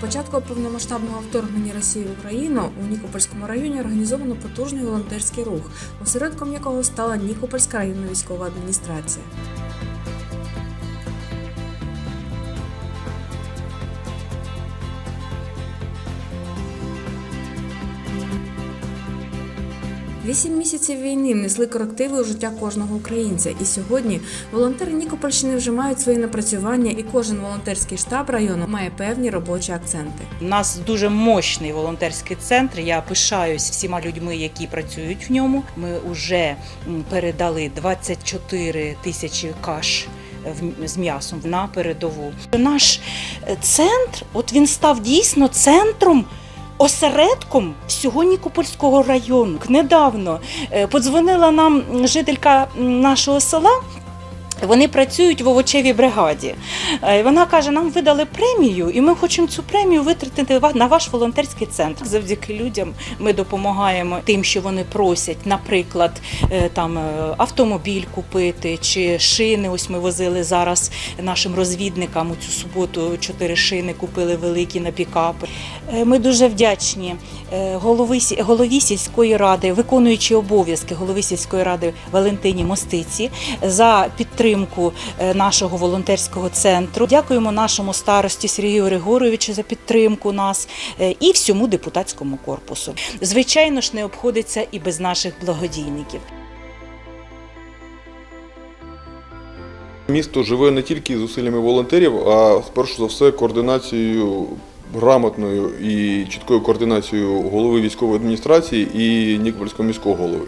початку повномасштабного вторгнення Росії в Україну у Нікопольському районі організовано потужний волонтерський рух, осередком якого стала Нікопольська районна військова адміністрація. Вісім місяців війни внесли корективи у життя кожного українця, і сьогодні волонтери Нікопольщини вже мають свої напрацювання, і кожен волонтерський штаб району має певні робочі акценти. У нас дуже мощний волонтерський центр. Я пишаюсь всіма людьми, які працюють в ньому. Ми вже передали 24 тисячі каш в- з м'ясом на передову. Наш е, центр, от він став дійсно центром. Осередком всього Нікопольського району. Недавно е, подзвонила нам жителька нашого села. Вони працюють в овочевій бригаді. Е, Вона каже: нам видали премію, і ми хочемо цю премію витратити на ваш волонтерський центр. Завдяки людям ми допомагаємо тим, що вони просять, наприклад, е, там е, автомобіль купити чи шини. Ось ми возили зараз нашим розвідникам у цю суботу чотири шини купили великі на пікапи. Ми дуже вдячні голови, голові сільської ради, виконуючи обов'язки голови сільської ради Валентині Мостиці за підтримку е, нашого волонтерського центру. Дякуємо нашому старості Сергію Григоровичу за підтримку нас е, і всьому депутатському корпусу. Звичайно ж, не обходиться і без наших благодійників. Місто живе не тільки зусиллями волонтерів, а спершу за все координацією грамотною і чіткою координацією голови військової адміністрації і Нікопольського міського голови.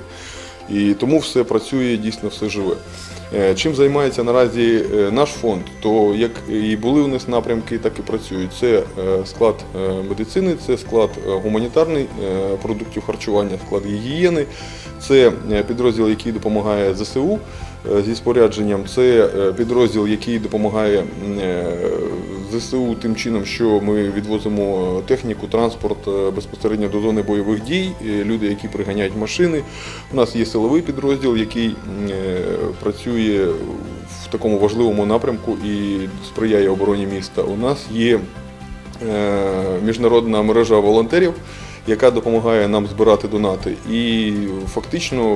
І тому все працює, дійсно все живе. Е, Чим займається наразі е, наш фонд, то як і були у нас напрямки, так і працюють. Це е, склад медицини, це склад гуманітарний продуктів харчування, склад гігієни, це підрозділ, який допомагає ЗСУ зі спорядженням. Це підрозділ, який допомагає ЗСУ тим чином, що ми відвозимо техніку, транспорт е, безпосередньо до зони бойових дій. е, Люди, які приганяють машини. У нас є силовий підрозділ, який е, працює в такому важливому напрямку і сприяє обороні міста. У нас є е, міжнародна мережа волонтерів, яка допомагає нам збирати донати. І фактично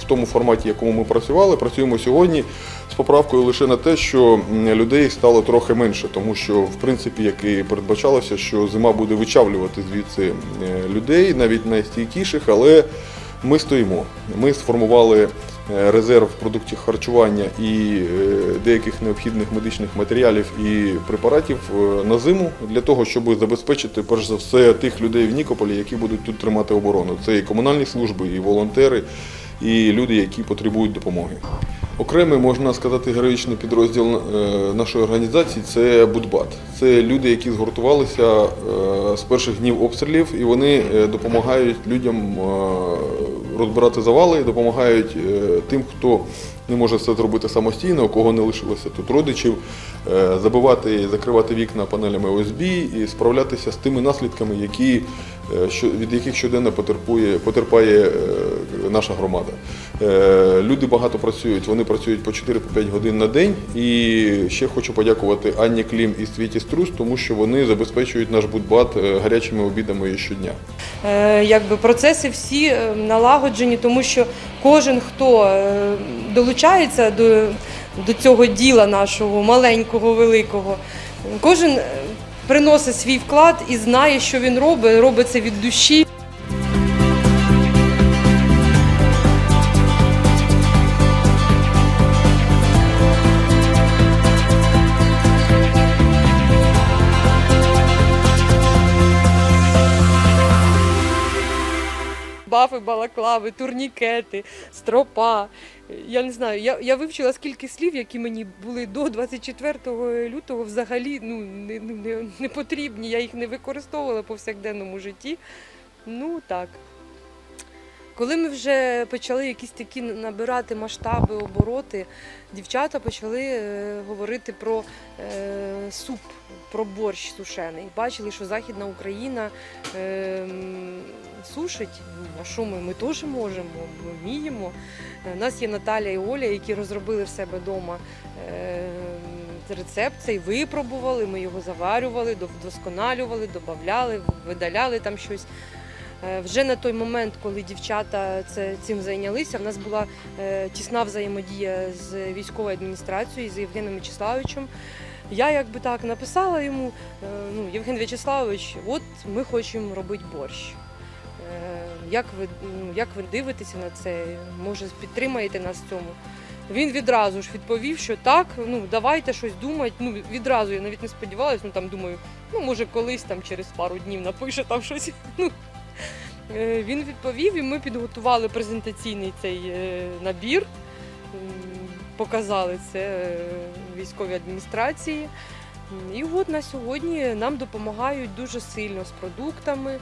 в тому форматі, якому ми працювали, працюємо сьогодні поправкою лише на те, що людей стало трохи менше, тому що в принципі, як і передбачалося, що зима буде вичавлювати звідси е, людей, навіть найстійкіших, але ми стоїмо. Ми сформували е, резерв продуктів харчування і е, деяких необхідних медичних матеріалів і препаратів на зиму для того, щоб забезпечити перш за все тих людей в Нікополі, які будуть тут тримати оборону. Це і комунальні служби, і волонтери, і люди, які потребують допомоги. Окремий, можна сказати, героїчний підрозділ е, нашої організації це Будбат. Це люди, які згуртувалися е, з перших днів обстрілів, і вони е, допомагають людям розбирати завали, допомагають тим, хто не може це зробити самостійно, у кого не лишилося тут родичів, забивати і закривати вікна панелями ОСБ і справлятися з тими наслідками, які, від яких щоденно потерпує, потерпає наша громада. Е, Люди багато працюють, вони працюють по 4-5 годин на день. І ще хочу подякувати Анні Клім і Світі Струс, тому що вони забезпечують наш будбат е, гарячими обідами щодня. Е, якби процеси всі налагоджені, тому що кожен, хто долучається до, до цього діла нашого маленького, великого, кожен приносить свій вклад і знає, що він робить, робить це від душі. Бафи, балаклави, турнікети, стропа. Я не знаю, я, я вивчила скільки слів, які мені були до 24 лютого взагалі ну, не, не, не потрібні. Я їх не використовувала в повсякденному житті. Ну так. Коли ми вже почали якісь такі набирати масштаби, обороти, дівчата почали е, говорити про е, суп, про борщ сушений. Бачили, що Західна Україна е, м, сушить. Ну, А що ми? Ми теж можемо, ми вміємо. Е, У нас є Наталя і Оля, які розробили в себе вдома рецепт цей випробували, ми його заварювали, вдосконалювали, додавали, видаляли там щось. Е, Вже на той момент, коли дівчата цим зайнялися, в нас була е, тісна взаємодія з військовою адміністрацією, з Євгеном Вячеславовичем. Я якби так написала йому, е, ну, Євген Вячеславович, от ми хочемо робити борщ. Як ви, як ви дивитеся на це? Може, підтримаєте нас в цьому? Він відразу ж відповів, що так, ну давайте щось думати. Ну відразу я навіть не сподівалася, ну там думаю, ну може колись там через пару днів напише там щось. Ну, Е, Він відповів, і ми підготували презентаційний цей е, набір, показали це е, військовій адміністрації. І от на сьогодні нам допомагають дуже сильно з продуктами.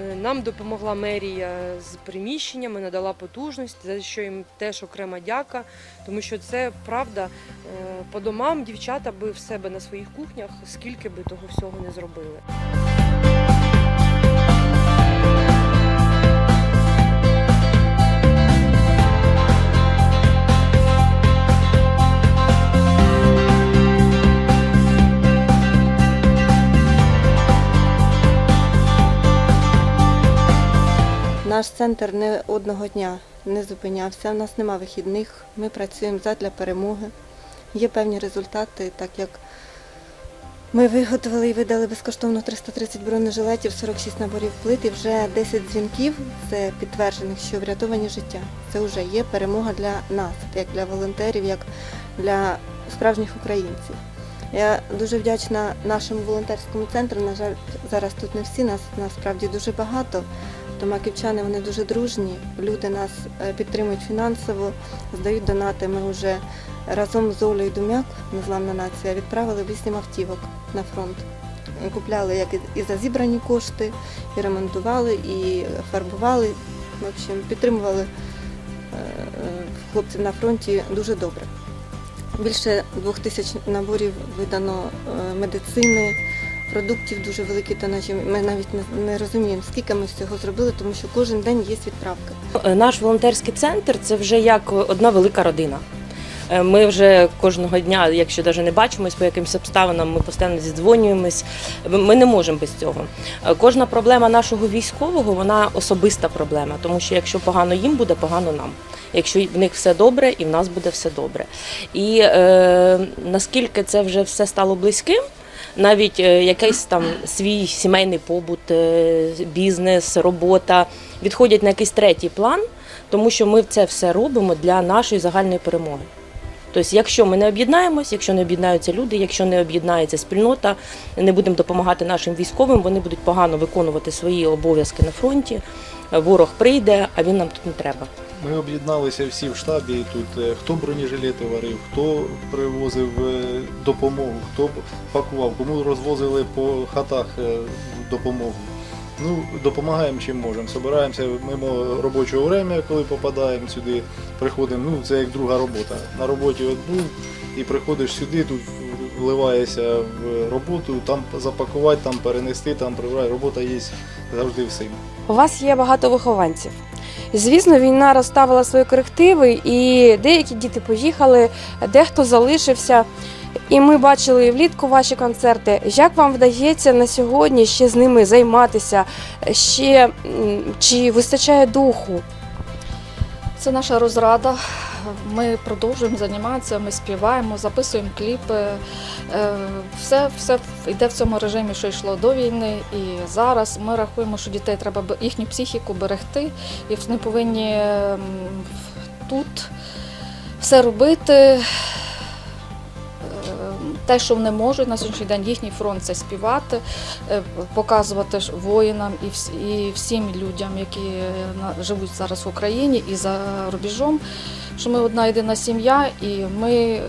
Е, Нам допомогла мерія з приміщеннями, надала потужність, за що їм теж окрема дяка, тому що це правда е, по домам дівчата би в себе на своїх кухнях, скільки би того всього не зробили. Наш центр не одного дня не зупинявся. У нас нема вихідних. Ми працюємо задля перемоги. Є певні результати, так як ми виготовили і видали безкоштовно 330 бронежилетів, 46 наборів плит і вже 10 дзвінків. Це підтверджених, що врятовані життя. Це вже є перемога для нас, як для волонтерів, як для справжніх українців. Я дуже вдячна нашому волонтерському центру. На жаль, зараз тут не всі нас насправді дуже багато. Томаківчани вони дуже дружні. Люди нас е, підтримують фінансово, здають донати. Ми вже разом з Олею Думяк, незламна нація, відправили вісім автівок на фронт. Купляли як і за зібрані кошти, і ремонтували, і фарбували. В общем, підтримували е, е, хлопців на фронті дуже добре. Більше двох тисяч наборів видано медицини, продуктів дуже великі тонажі. Ми навіть не, розуміємо, скільки ми всього зробили, тому що кожен день є відправки. Е, Наш волонтерський центр це вже як одна велика родина. Е, Ми вже кожного дня, якщо навіть не бачимось по якимось обставинам, ми постійно зідзвонюємось. Ми не можемо без цього. Е, Кожна проблема нашого військового вона особиста проблема, тому що якщо погано їм буде, погано нам. Якщо в них все добре, і в нас буде все добре. І е, наскільки це вже все стало близьким, навіть е, якийсь там свій сімейний побут, е, бізнес, робота відходять на якийсь третій план, тому що ми це все робимо для нашої загальної перемоги. Тобто, якщо ми не об'єднаємось, якщо не об'єднаються люди, якщо не об'єднається спільнота, не будемо допомагати нашим військовим, вони будуть погано виконувати свої обов'язки на фронті. Ворог прийде, а він нам тут не треба. Ми об'єдналися всі в штабі. Тут е, хто бронежилети варив, хто привозив е, допомогу, хто пакував, кому розвозили по хатах е, допомогу. Ну, допомагаємо чим можемо. Собираємося мимо робочого времени, коли попадаємо сюди, приходимо. Ну, це як друга робота. На роботі от був і приходиш сюди, тут вливаєшся в роботу, там запакувати, там перенести, там прибрати. Робота є завжди всім. У вас є багато вихованців. Звісно, війна розставила свої корективи, і деякі діти поїхали, дехто залишився. І ми бачили влітку ваші концерти. Як вам вдається на сьогодні ще з ними займатися? Ще чи вистачає духу? Це наша розрада. Ми продовжуємо займатися, ми співаємо, записуємо кліпи. Е, Все, все йде в цьому режимі, що йшло до війни. І зараз ми рахуємо, що дітей треба їхню психіку берегти, і вони повинні тут все робити. Те, що вони можуть на сьогоднішній день, їхній фронт це співати, е, показувати воїнам і і всім людям, які е, живуть зараз в Україні і за рубежом, що ми одна єдина сім'я, і ми е,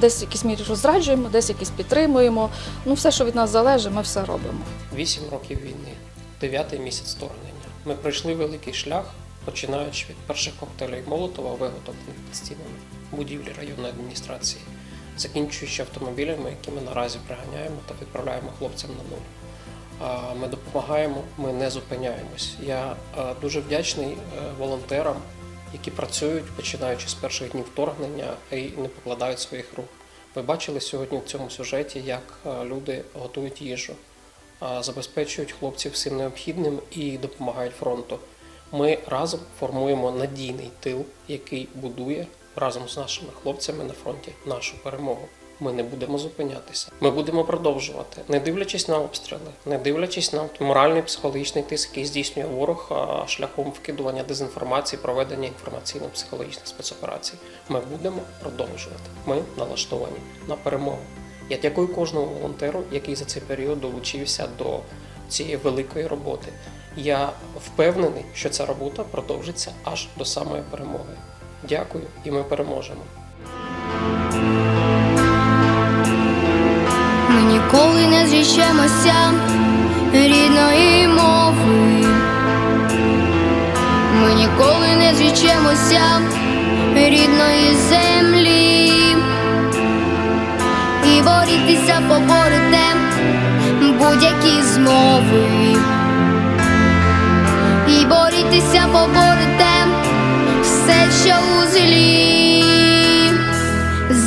десь в якійсь мірі розраджуємо, десь якісь підтримуємо. Ну, все, що від нас залежить, ми все робимо. Вісім років війни, дев'ятий місяць вторгнення. Ми пройшли великий шлях, починаючи від перших коктейлів Молотова, виготовлених під стінами будівлі районної адміністрації, закінчуючи автомобілями, які ми наразі приганяємо та відправляємо хлопцям на нуль. Ми допомагаємо, ми не зупиняємось. Я е, дуже вдячний е, волонтерам, які працюють, починаючи з перших днів вторгнення і не покладають своїх рук. Ви бачили сьогодні в цьому сюжеті, як е, люди готують їжу, забезпечують хлопців всім необхідним і допомагають фронту. Ми разом формуємо надійний тил, який будує разом з нашими хлопцями на фронті нашу перемогу. Ми не будемо зупинятися. Ми будемо продовжувати, не дивлячись на обстріли, не дивлячись на моральний психологічний тиск, який здійснює ворог шляхом вкидування дезінформації, проведення інформаційно-психологічних спецоперацій. Ми будемо продовжувати. Ми налаштовані на перемогу. Я дякую кожному волонтеру, який за цей період долучився до цієї великої роботи. Я впевнений, що ця робота продовжиться аж до самої перемоги. Дякую, і ми переможемо. Ми ніколи не зрічемося рідної мови. Ми ніколи не зрічемося рідної землі. І борітися поборете будь-які змови.